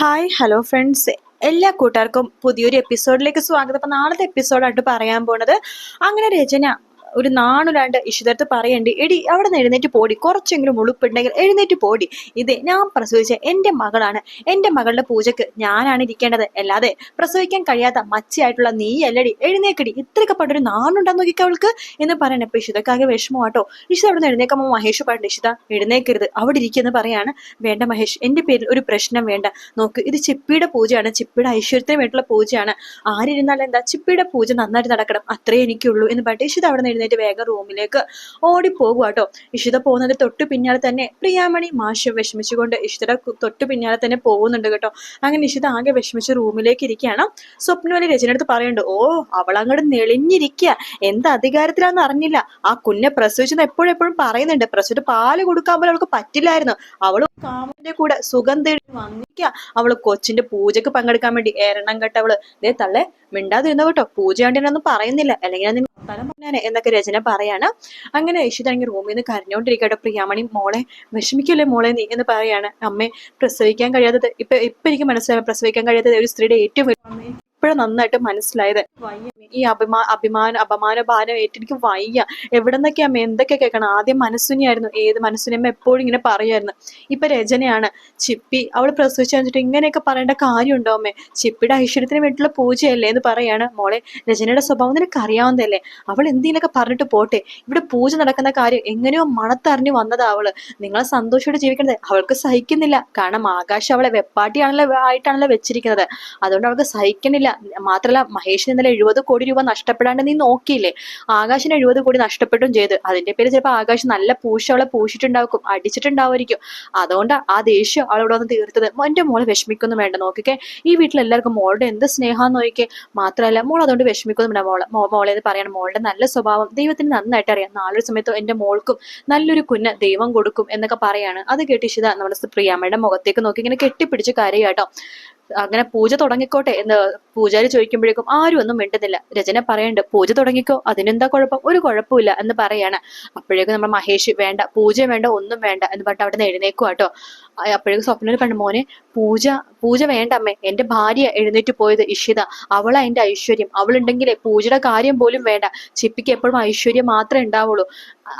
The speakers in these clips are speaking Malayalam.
Hi hello friends. എല്ലാ കൂട്ടുകാർക്കും പുതിയൊരു എപ്പിസോഡിലേക്ക് സ്വാഗതം. അപ്പം നാളത്തെ എപ്പിസോഡായിട്ട് പറയാൻ പോണത് അങ്ങനെ രചന ഒരു നാണുലാണ്ട് ഇഷിതടുത്ത് പറയണ്ട് എടി അവിടെ നിന്ന് എഴുന്നേറ്റ് പോടി കുറച്ചെങ്കിലും ഉളുപ്പുണ്ടെങ്കിൽ എഴുന്നേറ്റ് പോടി. ഇത് ഞാൻ പ്രസവിച്ച എന്റെ മകളാണ്. എന്റെ മകളുടെ പൂജക്ക് ഞാനാണ് ഇരിക്കേണ്ടത്. അല്ലാതെ പ്രസവിക്കാൻ കഴിയാത്ത മച്ചയായിട്ടുള്ള നീ അല്ലടി എഴുന്നേക്കടി. ഇത്രയൊക്കെ പണ്ടൊരു നാണുണ്ടെന്ന് നോക്കിക്ക അവൾക്ക്. എന്ന് പറയണ അപ്പൊ ഇഷിതക്കാകെ വിഷമമാട്ടോ. ഇഷിത അവിടെ നിന്ന് എഴുന്നേക്കുമ്പോൾ മഹേഷ് പറഞ്ഞു ഇഷിത എഴുന്നേക്കരുത് അവിടെ ഇരിക്കുമെന്ന് പറയാണ്. വേണ്ട മഹേഷ് എന്റെ പേരിൽ ഒരു പ്രശ്നം വേണ്ട. നോക്ക് ഇത് ചിപ്പിയുടെ പൂജയാണ്. ചിപ്പിയുടെ ഐശ്വര്യത്തിന് വേണ്ടിയിട്ടുള്ള പൂജയാണ്. ആരിരുന്നാലും എന്താ ചിപ്പിയുടെ പൂജ നന്നായിട്ട് നടക്കണം. അത്രേ എനിക്കുള്ളൂ എന്ന് പറഞ്ഞിട്ട് ഇഷിത അവിടെ നിന്ന് എഴുന്നേറ്റ് വേഗം റൂമിലേക്ക് ഓടിപ്പോകുക കേട്ടോ ഇഷിത പോകുന്നതിന് തൊട്ട് പിന്നാലെ തന്നെ പ്രിയാമണി മാഷ് വിഷമിച്ചുകൊണ്ട് ഇഷിതയുടെ തൊട്ട് പിന്നാലെ തന്നെ പോകുന്നുണ്ട് കേട്ടോ. അങ്ങനെ ഇഷിത ആകെ വിഷമിച്ച് റൂമിലേക്ക് ഇരിക്കുകയാണ്. സ്വപ്നവലി രചനടുത്ത് പറയുന്നുണ്ട് ഓ അവളങ്ങോട്ട് നെളിഞ്ഞിരിക്കുക എന്ത് അധികാരത്തിലാണെന്ന് അറിഞ്ഞില്ല. ആ കുഞ്ഞെ പ്രസവിച്ചെന്ന് എപ്പോഴും എപ്പോഴും പറയുന്നുണ്ട്. പ്രസവിച്ചിട്ട് പാൽ കൊടുക്കാൻ പോലും അവൾക്ക് പറ്റില്ലായിരുന്നു. അവൾ കാമന്റെ കൂടെ സുഖം തേടി വന്നിക്ക അവൾ കൊച്ചിന്റെ പൂജക്ക് പങ്കെടുക്കാൻ വേണ്ടി എരണം അവൾ. ദേ തള്ളെ മിണ്ടാതിരുന്ന കേട്ടോ. പൂജ കണ്ടിനൊന്നും പറയുന്നില്ല. അല്ലെങ്കിൽ നിന്നെ വർത്താനം പറഞ്ഞാനെ എന്നൊക്കെ രചന പറയാണ്. അങ്ങനെ ഇഷിതാണെങ്കിൽ റൂമിൽ നിന്ന് കരഞ്ഞോണ്ടിരിക്കട്ടോ പ്രിയാമണി മോളെ വിഷമിക്കല്ലേ മോളെ നീ എന്ന് പറയാണ്. അമ്മേ പ്രസവിക്കാൻ കഴിയാത്തത് ഇപ്പൊ ഇപ്പൊ എനിക്ക് മനസ്സിലായി. പ്രസവിക്കാൻ കഴിയാത്തത് ഒരു സ്ത്രീയുടെ ഏറ്റവും വലിയ ഇപ്പോഴും നന്നായിട്ട് മനസ്സിലായത്. ഈ അഭിമാ അഭിമാന അപമാന ഭാരം ഏറ്റെനിക്ക് വയ്യ. എവിടെ നിന്നൊക്കെയാ എന്തൊക്കെ കേൾക്കണം? ആദ്യം മനസ്സുനിയായിരുന്നു. ഏത് മനസ്സിനെ എപ്പോഴും ഇങ്ങനെ പറയുമായിരുന്നു ഇപ്പൊ രചനയാണ്. ചിപ്പി അവൾ പ്രസവിച്ചു വെച്ചിട്ട് ഇങ്ങനെയൊക്കെ പറയേണ്ട കാര്യമുണ്ടോ അമ്മേ? ചിപ്പിയുടെ ഐശ്വര്യത്തിന് വേണ്ടിയിട്ടുള്ള പൂജയല്ലേ എന്ന് പറയാണ്. മോളെ രചനയുടെ സ്വഭാവം നിനക്ക് അറിയാവുന്നതല്ലേ അവൾ എന്തെങ്കിലുമൊക്കെ പറഞ്ഞിട്ട് പോട്ടെ. ഇവിടെ പൂജ നടക്കുന്ന കാര്യം എങ്ങനെയോ മണത്തറിഞ്ഞു വന്നതാ അവൾ. നിങ്ങളെ സന്തോഷത്തോടെ ജീവിക്കുന്നത് അവൾക്ക് സഹിക്കുന്നില്ല. കാരണം ആകാശം അവളെ വെപ്പാട്ടിയാണല്ലോ ആയിട്ടാണല്ലോ വെച്ചിരിക്കുന്നത്. അതുകൊണ്ട് അവൾക്ക് സഹിക്കണില്ല. മാത്രമല്ല മഹേഷിന് ഇന്നലെ എഴുപത് കോടി രൂപ നഷ്ടപ്പെടാണ്ട് നീ നോക്കിയില്ലേ? ആകാശിന് എഴുപത് കോടി നഷ്ടപ്പെട്ടും ചെയ്ത്. അതിന്റെ പേര് ചിലപ്പോൾ ആകാശ് നല്ല പൂശ അവളെ പൂശിട്ടുണ്ടാവും അടിച്ചിട്ടുണ്ടാവുമായിരിക്കും. അതുകൊണ്ട് ആ ദേഷ്യം അവളോട് വന്ന് തീർത്തത്. എന്റെ മോളെ വിഷമിക്കൊന്നും വേണ്ട നോക്കിക്കേ. ഈ വീട്ടിൽ എല്ലാവർക്കും മോളുടെ എന്ത് സ്നേഹം നോക്കിക്കേ. മാത്രമല്ല മോൾ അതുകൊണ്ട് വിഷമിക്കൊന്നും വേണ്ട. മോളെ മോളെ ഇത് പറയണം. മോളുടെ നല്ല സ്വഭാവം ദൈവത്തിന് നന്നായിട്ട് അറിയാം. നാളൊരു സമയത്ത് എന്റെ മോൾക്കും നല്ലൊരു കുഞ്ഞ് ദൈവം കൊടുക്കും എന്നൊക്കെ പറയാണ്. അത് കേട്ട് നമ്മുടെ പ്രിയാമ്മയുടെ മുഖത്തേക്ക് നോക്കി ഇങ്ങനെ കെട്ടിപ്പിടിച്ച് കരയാട്ടോ. അങ്ങനെ പൂജ തുടങ്ങിക്കോട്ടെ എന്ന് പൂജാരി ചോദിക്കുമ്പോഴേക്കും ആരും ഒന്നും മിണ്ടുന്നില്ല. രചന പറയണ്ട് പൂജ തുടങ്ങിക്കോ അതിനെന്താ കുഴപ്പം? ഒരു കുഴപ്പമില്ല എന്ന് പറയാണ്. അപ്പോഴേക്കും നമ്മുടെ മഹേഷ് വേണ്ട പൂജ വേണ്ട ഒന്നും വേണ്ട എന്ന് പറഞ്ഞിട്ട് അവിടെ നിന്ന് എഴുന്നേക്കും കേട്ടോ അപ്പോഴേക്കും സ്വപ്നത്തിൽ കണ്ടു മോനെ പൂജ പൂജ വേണ്ട അമ്മേ എന്റെ ഭാര്യ എഴുന്നേറ്റ് പോയത് ഇഷിത. അവളാ എന്റെ ഐശ്വര്യം. അവളുണ്ടെങ്കിലേ പൂജയുടെ കാര്യം പോലും വേണ്ട. ചിപ്പിക്ക് എപ്പോഴും ഐശ്വര്യം മാത്രമേ ഉണ്ടാവുള്ളൂ.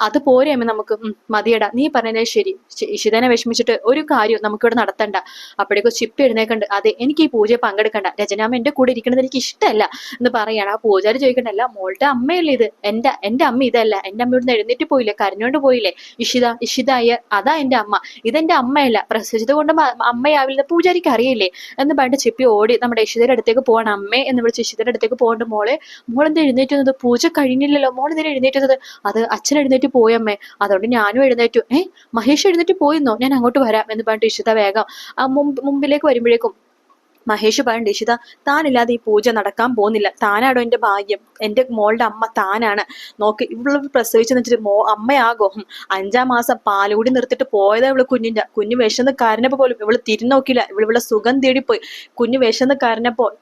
അത് പോരെ നമുക്ക്. മതിയടാ. നീ പറഞ്ഞതേ ശരി. ഇഷിതനെ വിഷമിച്ചിട്ട് ഒരു കാര്യം നമുക്കിവിടെ നടത്തണ്ട. അപ്പോഴേക്കും ചിപ്പ് എഴുന്നേക്കണ്ട്. അതെ എനിക്ക് ഈ പൂജയെ പങ്കെടുക്കണ്ട. രചനാമ്മ എന്റെ കൂടെ ഇരിക്കുന്നത് എനിക്ക് ഇഷ്ടമല്ല എന്ന് പറയാണ്. ആ പൂജാരി ചോദിക്കണ്ടല്ല മോളുടെ അമ്മയല്ലേ ഇത്? എന്റെ എന്റെ അമ്മ ഇതല്ല. എന്റെ അമ്മ ഇവിടുന്ന് എഴുന്നേറ്റ് പോയില്ലേ? കരഞ്ഞോണ്ട് പോയില്ലേ? ഇഷിത ഇഷിത അയ്യർ അതാ എന്റെ അമ്മ. ഇതെന്റെ അമ്മയല്ല. പ്രസവിച്ചത് കൊണ്ട് അമ്മയാവില്ല പൂജാരിക്ക് അറിയില്ലേ? എന്ന് പറഞ്ഞിട്ട് ചിപ്പി ഓടി നമ്മുടെ ഇഷിതയുടെ അടുത്തേക്ക് പോകണം അമ്മേ എന്ന് വിളിച്ച് ഇഷിതയുടെ അടുത്തേക്ക് പോകേണ്ട മോളെ മോളെന്താ എഴുന്നേറ്റുന്നത് പൂജ കഴിഞ്ഞില്ലല്ലോ. മോൾ എന്തിനാ എഴുന്നേറ്റുന്നത് അത് അച്ഛൻ എഴുന്നേറ്റ് പോയമ്മേ അതുകൊണ്ട് ഞാനും എഴുന്നേറ്റു. ഏ മഹേഷ് എഴുന്നേറ്റ് പോയിന്നോ? ഞാൻ അങ്ങോട്ട് വരാം എന്ന് പറഞ്ഞിട്ട് ഇഷിത വേഗം ആ മുമ്പ് മുമ്പിലേക്ക് വരുമ്പോഴേക്കും മഹേഷ് പറയണ്ട ഇഷിത താനില്ലാതെ ഈ പൂജ നടക്കാൻ പോകുന്നില്ല. താനാണോ എന്റെ ഭാഗ്യം? എന്റെ മോളുടെ അമ്മ താനാണ്. നോക്ക് ഇവൾ പ്രസവിച്ചെന്ന് വെച്ചിട്ട് മോ അമ്മയാകോ. അഞ്ചാം മാസം പാലുകൂടി നിർത്തിട്ട് പോയതാ ഇവൾ കുഞ്ഞിന്റെ. കുഞ്ഞ് വിശന്ന് കരഞ്ഞപ്പോ പോലും ഇവൾ തിരിഞ്ഞു നോക്കിയില്ല. ഇവൾ ഇവളെ സുഖം തേടിപ്പോയി. കുഞ്ഞ് വിശന്ന് കരഞ്ഞപ്പോ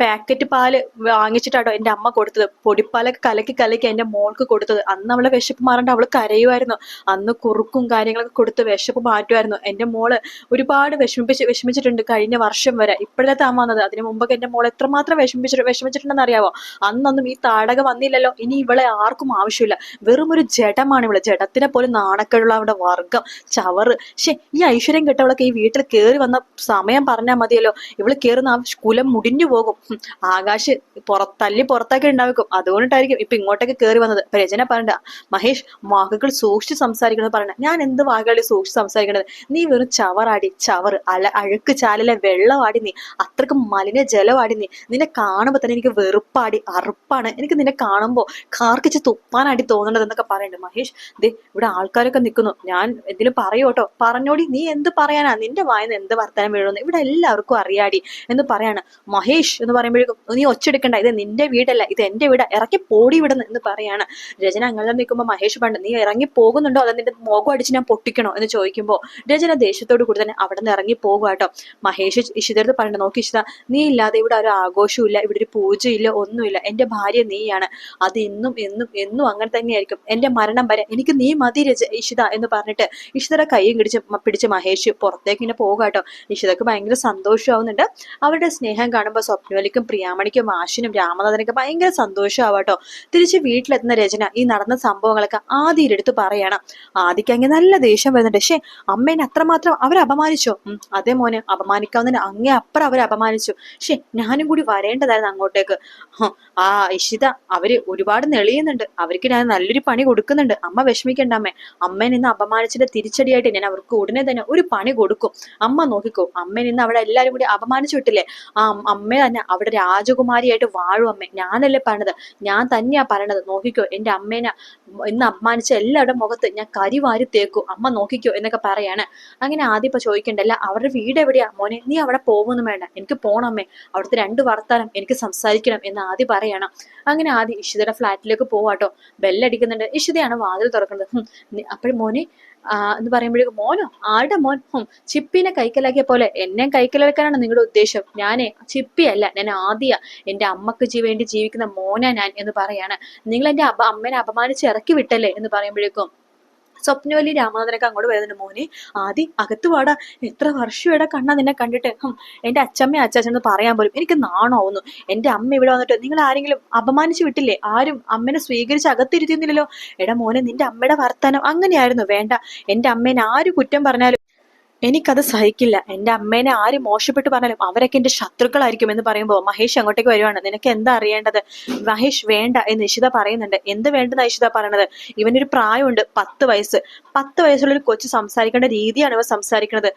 പാക്കറ്റ് പാൽ വാങ്ങിച്ചിട്ടാട്ടോ എന്റെ അമ്മ കൊടുത്തത്. പൊടിപ്പാലൊക്കെ കലക്കി കലക്കി എന്റെ മോൾക്ക് കൊടുത്തത്. അന്ന് അവളെ വിശപ്പ് മാറണ്ട അവൾ കരയുമായിരുന്നു. അന്ന് കുറുക്കും കാര്യങ്ങളൊക്കെ കൊടുത്ത് വിശപ്പ് മാറ്റുമായിരുന്നു. എന്റെ മോൾ ഒരുപാട് വിഷമിപ്പിച്ച് വിഷമിച്ചിട്ടുണ്ട് കഴിഞ്ഞ വർഷം വരെ. ഇപ്പോഴത്തെ താൻ വന്നത്? അതിന് മുമ്പൊക്കെ എന്റെ മോൾ എത്രമാത്രം വിഷമിപ്പിച്ചിട്ട് വിഷമിച്ചിട്ടുണ്ടെന്ന് അറിയാവോ അന്നൊന്നും ഈ താടക വന്നില്ലല്ലോ. ഇനി ഇവളെ ആർക്കും ആവശ്യമില്ല. വെറും ഒരു ജഡമാണ് ഇവൾ. ജഡത്തിനെ പോലെ നാണക്കേടുള്ള അവളുടെ വർഗം ചവറ്. പക്ഷെ ഈ ഐശ്വര്യം കെട്ടവളൊക്കെ ഈ വീട്ടിൽ കയറി വന്ന സമയം പറഞ്ഞാൽ മതിയല്ലോ. ഇവൾ കയറുന്ന ആ കുലം മുടിഞ്ഞു പോകും. ആകാശ് പുറത്തല്ലി തല്ലി ഉണ്ടാവും ഉണ്ടാക്കും അതുകൊണ്ടിട്ടായിരിക്കും ഇപ്പൊ ഇങ്ങോട്ടേക്ക് കയറി വന്നത്. രചന പറഞ്ഞ മഹേഷ് വാക്കുകൾ സൂക്ഷിച്ച് സംസാരിക്കണമെന്ന് പറഞ്ഞ ഞാൻ എന്ത് വാക്കുകളിൽ സൂക്ഷിച്ച് സംസാരിക്കണത്? നീ വെറും ചവറാടി ചവർ അല അഴുക്ക് ചാലിലെ വെള്ളമാടി നീ. അത്രയ്ക്ക് മലിന ജലമാടി നീ. നിന്നെ കാണുമ്പോ തന്നെ എനിക്ക് വെറുപ്പാടി അറുപ്പാണ്. എനിക്ക് നിന്നെ കാണുമ്പോ കാർക്കിച്ച് തുപ്പാനാടി തോന്നണത് എന്നൊക്കെ പറയുന്നുണ്ട് മഹേഷ് ദേ ഇവിടെ ആൾക്കാരൊക്കെ നിൽക്കുന്നു ഞാൻ എന്തിനും പറയൂ കേട്ടോ. പറഞ്ഞോടി നീ എന്ത് പറയാനാ? നിന്റെ വായന എന്ത് വർത്തനം വീഴുന്നു ഇവിടെ എല്ലാവർക്കും അറിയാടി എന്ന് പറയാണ് മഹേഷ് എന്ന് പറയുമ്പോഴേക്കും നീ ഒച്ചെടുക്കണ്ട ഇത് നിന്റെ വീടല്ല ഇത് എന്റെ വീട് ഇറക്കി പോടി വിടുന്നു എന്ന് പറയാണ്. രചന അങ്ങനെ നിൽക്കുമ്പോൾ മഹേഷ് പണ്ട് നീ ഇറങ്ങി പോകുന്നുണ്ടോ? അതെ നിന്റെ മുഖം അടിച്ച് ഞാൻ പൊട്ടിക്കണോ? എന്ന് ചോദിക്കുമ്പോൾ രചന ദേഷ്യത്തോട് കൂടി തന്നെ അവിടെ നിന്ന് ഇറങ്ങി പോകുക കേട്ടോ മഹേഷ് ഇഷിതടുത്ത് പറയണ്ട നോക്കി ഇഷിത നീ ഇല്ലാതെ ഇവിടെ ഒരു ആഘോഷവും ഇല്ല ഇവിടെ ഒരു പൂജയില്ല ഒന്നുമില്ല. എന്റെ ഭാര്യ നീയാണ്. അത് ഇന്നും എന്നും എന്നും അങ്ങനെ തന്നെയായിരിക്കും. എന്റെ മരണം വരെ എനിക്ക് നീ മതി രച ഇഷിത എന്ന് പറഞ്ഞിട്ട് ഇഷിതയുടെ കൈയും പിടിച്ച് പിടിച്ച് മഹേഷ് പുറത്തേക്ക് ഇങ്ങനെ പോകുക കേട്ടോ ഇഷിതക്ക് ഭയങ്കര സന്തോഷമാവുന്നുണ്ട്. അവരുടെ സ്നേഹം കാണുമ്പോൾ സ്വപ്നവലിക്കും പ്രിയാമണിക്കും വാശിനും രാമനാഥനൊക്കെ ഭയങ്കര സന്തോഷമാവാട്ടോ തിരിച്ച് വീട്ടിലെത്തുന്ന രചന ഈ നടന്ന സംഭവങ്ങളൊക്കെ ആദ്യയിലെടുത്ത് പറയണം. ആദ്യക്ക് അങ്ങനെ നല്ല ദേഷ്യം വരുന്നുണ്ട്. പക്ഷേ അമ്മേനെ അത്രമാത്രം അവരെ അപമാനിച്ചോ? അതേ മോനെ അപമാനിക്കാവുന്ന അങ്ങേ അപ്പുറം അവരെ അപമാനിച്ചു. പക്ഷേ ഞാനും കൂടി വരേണ്ടതായിരുന്നു അങ്ങോട്ടേക്ക്. ആ ഇഷിത അവർ ഒരുപാട് നെളിയുന്നുണ്ട്. അവർക്ക് ഞാൻ നല്ലൊരു പണി കൊടുക്കുന്നുണ്ട്. അമ്മ വിഷമിക്കണ്ട അമ്മേ. അമ്മേനെ ഇന്ന് അപമാനിച്ചിട്ട് തിരിച്ചടിയായിട്ട് ഞാൻ അവർക്ക് ഉടനെ തന്നെ ഒരു പണി കൊടുക്കും. അമ്മ നോക്കിക്കോ അമ്മേനെ ഇന്ന് അവിടെ കൂടി അപമാനിച്ചു വിട്ടില്ലേ? ആ അമ്മയെ അമ്മ തന്നെ അവിടെ രാജകുമാരിയായിട്ട് വാഴും അമ്മ. ഞാനല്ലേ പറഞ്ഞത് ഞാൻ തന്നെയാ പറയണത്. നോക്കിക്കോ എന്റെ അമ്മേനെ ഇന്ന് അപമാനിച്ച എല്ലാവരുടെ മുഖത്ത് ഞാൻ കരി വാരി തേക്കും. അമ്മ നോക്കിക്കോ എന്നൊക്കെ പറയാണ്. അങ്ങനെ ആദ്യം ഇപ്പൊ ചോദിക്കണ്ടല്ല അവരുടെ വീട് എവിടെയാ? മോനെ നീ അവിടെ പോകുന്നു വേണ്ട. എനിക്ക് പോണമ്മേ അവിടുത്തെ രണ്ട് വർത്താനം എനിക്ക് സംസാരിക്കണം എന്ന് ആദ്യം പറയണം. അങ്ങനെ ആദ്യം ഇഷിതയുടെ ഫ്ലാറ്റിലേക്ക് പോവാട്ടോ. ബെല്ലടിക്കുന്നുണ്ട് ഇഷിതയാണ് വാതിൽ തുറക്കുന്നത്. അപ്പോഴും മോനെ എന്ന് പറയുമ്പോഴേക്കും മോനോ ആരുടെ മോൻ. ഹും ചിപ്പിനെ കൈക്കലാക്കിയ പോലെ എന്നെ കൈക്കലാക്കാനാണ് നിങ്ങളുടെ ഉദ്ദേശം. ഞാനേ ചിപ്പിയല്ല ഞാൻ ആദ്യ. എന്റെ അമ്മയ്ക്ക് വേണ്ടി ജീവിക്കുന്ന മോനാ ഞാൻ എന്ന് പറയാണ്. നിങ്ങൾ അപ അമ്മേനെ അപമാനിച്ച് ഇറക്കി വിട്ടല്ലേ എന്ന് പറയുമ്പോഴേക്കും സ്വപ്നവലി രാമനാഥനൊക്കെ അങ്ങോട്ട് വരുന്നുണ്ട് മോനെ. ആദി അകത്ത് വാടാ. എത്ര വർഷയുടെ കണ്ണാ നിന്നെ കണ്ടിട്ട്. എന്റെ അച്ഛമ്മ അച്ചാച്ചൻ എന്ന് പറയാൻ പോലും എനിക്ക് നാണോന്നു എന്റെ അമ്മ ഇവിടെ വന്നിട്ട് നിങ്ങൾ ആരെങ്കിലും അപമാനിച്ചു വിട്ടില്ലേ? ആരും അമ്മനെ സ്വീകരിച്ച് അകത്തിരുത്തിയിരുന്നില്ലല്ലോ. എടാ മോനെ നിന്റെ അമ്മയുടെ വർത്താനം അങ്ങനെയായിരുന്നു. വേണ്ട. എന്റെ അമ്മേനെ ആര് കുറ്റം പറഞ്ഞാലും എനിക്കത് സഹിക്കില്ല. എന്റെ അമ്മേനെ ആര് മോശപ്പെട്ട് പറഞ്ഞാലും അവരൊക്കെ എന്റെ ശത്രുക്കളായിരിക്കും എന്ന് പറയുമ്പോൾ മഹേഷ് അങ്ങോട്ടേക്ക് വരുവാണ്. നിനക്ക് എന്താ അറിയേണ്ടത്? മഹേഷ് വേണ്ട എന്ന് ഇഷിത പറയുന്നുണ്ട്. എന്ത് വേണ്ടെന്ന് ഇഷിത പറയണത്? ഇവനൊരു പ്രായമുണ്ട് പത്ത് വയസ്സ്. പത്ത് വയസ്സുള്ള ഒരു കൊച്ചു സംസാരിക്കേണ്ട രീതിയാണ് ഇവ സംസാരിക്കുന്നത്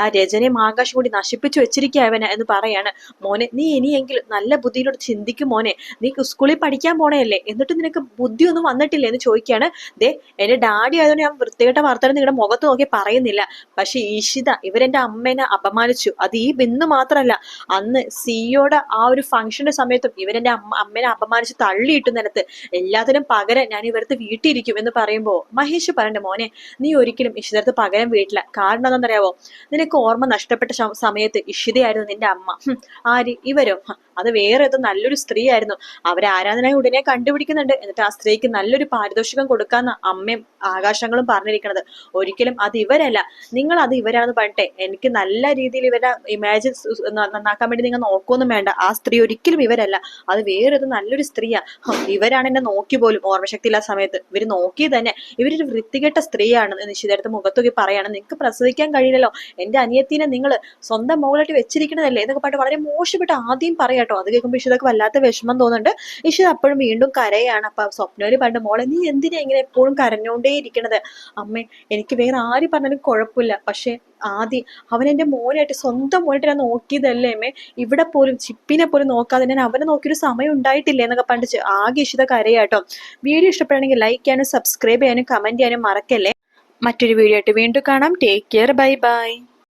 ആ രചനയും ആകാശം കൂടി നശിപ്പിച്ചു വെച്ചിരിക്കുക അവന് എന്ന് പറയാണ്. മോനെ നീ ഇനിയെങ്കിലും നല്ല ബുദ്ധിയിലോട് ചിന്തിക്കും മോനെ. നീ സ്കൂളിൽ പഠിക്കാൻ പോണേയല്ലേ? എന്നിട്ട് നിനക്ക് ബുദ്ധിയൊന്നും വന്നിട്ടില്ല എന്ന് ചോദിക്കുകയാണ്. ദേ എന്റെ ഡാഡി ആയതുകൊണ്ട് ഞാൻ വൃത്തികെട്ട വാർത്തകൾ നിങ്ങളുടെ മുഖത്ത് നോക്കി പറയുന്നില്ല. പക്ഷെ ഈശിത ഇവരെന്റെ അമ്മേനെ അപമാനിച്ചു. അത് ഈ ബിന്ദു മാത്രമല്ല അന്ന് സിയോടെ ആ ഒരു ഫംഗ്ഷന്റെ സമയത്തും ഇവരെന്റെ അമ്മ അമ്മേനെ അപമാനിച്ച് തള്ളിയിട്ട് നിലത്ത് എല്ലാത്തിനും പകരം ഞാൻ ഇവരത്ത് വീട്ടിലിരിക്കും എന്ന് പറയുമ്പോൾ മഹേഷ് പറയണ്ട മോനെ നീ ഒരിക്കലും ഇഷിതടുത്ത് പകരം വീട്ടില്ല. കാരണം എന്താണെന്നറിയാവോ? നിനക്ക് ഓർമ്മ നഷ്ടപ്പെട്ട സമയത്ത് ഇഷിതയായിരുന്നു നിന്റെ അമ്മ. ആര്? ഇവരോ. അത് വേറെ ഏതോ നല്ലൊരു സ്ത്രീ ആയിരുന്നു അവരെ ആരാധന ഉടനെ കണ്ടുപിടിക്കുന്നുണ്ട്. എന്നിട്ട് ആ സ്ത്രീക്ക് നല്ലൊരു പാരിതോഷികം കൊടുക്കാന്ന് അമ്മയും ആകാശങ്ങളും പറഞ്ഞിരിക്കുന്നത് ഒരിക്കലും അത് ഇവരല്ല. നിങ്ങൾ അത് ഇവരാണെന്ന് പറഞ്ഞിട്ടെ എനിക്ക് നല്ല രീതിയിൽ ഇവരുടെ ഇമേജ് നന്നാക്കാൻ വേണ്ടി നിങ്ങൾ നോക്കൊന്നും വേണ്ട. ആ സ്ത്രീ ഒരിക്കലും ഇവരല്ല. അത് വേറെ ഏതോ നല്ലൊരു സ്ത്രീയാ. ഇവരാണ് എന്നെ നോക്കി പോലും ഓർമ്മശക്തി ഇല്ലാത്ത സമയത്ത്. ഇവർ നോക്കി തന്നെ ഇവരൊരു വൃത്തികെട്ട സ്ത്രീയാണ് എന്ന് നിശ്ചിതടുത്ത് മുഖത്തൊക്കെ പറയാണ്. നിങ്ങൾക്ക് പ്രസവിക്കാൻ കഴിയില്ലല്ലോ. എന്റെ അനിയത്തിനെ നിങ്ങൾ സ്വന്തം മോളായിട്ട് വെച്ചിരിക്കണതല്ലേ? എന്നൊക്കെ പറഞ്ഞിട്ട് വളരെ മോശപ്പെട്ട് ആദ്യം പറയാട്ടോ അത് കേൾക്കുമ്പോൾ ഇഷിതൊക്കെ വല്ലാത്ത വിഷമം തോന്നുന്നുണ്ട്. ഇഷിത അപ്പോഴും വീണ്ടും കരയാണ്. അപ്പൊ സ്വപ്നവലി പണ്ട് മോളെ നീ എന്തിനാ ഇങ്ങനെ എപ്പോഴും കരഞ്ഞോണ്ടേ ഇരിക്കണത് അമ്മേ എനിക്ക് വേറെ ആര് പറഞ്ഞാലും കുഴപ്പമില്ല പക്ഷേ ആദ്യം അവൻ എന്റെ മോനായിട്ട് സ്വന്തം മോനായിട്ട് ഞാൻ നോക്കിയതല്ലേ അമ്മേ? ഇവിടെ പോലും ചിപ്പിനെ പോലും നോക്കാതെ ഞാൻ അവനെ നോക്കിയൊരു സമയം ഉണ്ടായിട്ടില്ല? എന്നൊക്കെ പണ്ട് ആകെ ഇഷിത കരയാട്ടോ വീഡിയോ ഇഷ്ടപ്പെടുകയാണെങ്കിൽ ലൈക്ക് ചെയ്യാനും സബ്സ്ക്രൈബ് ചെയ്യാനും കമന്റ് ചെയ്യാനും മറക്കല്ലേ? മറ്റൊരു വീഡിയോ ആയിട്ട് വീണ്ടും കാണാം. Take care bye bye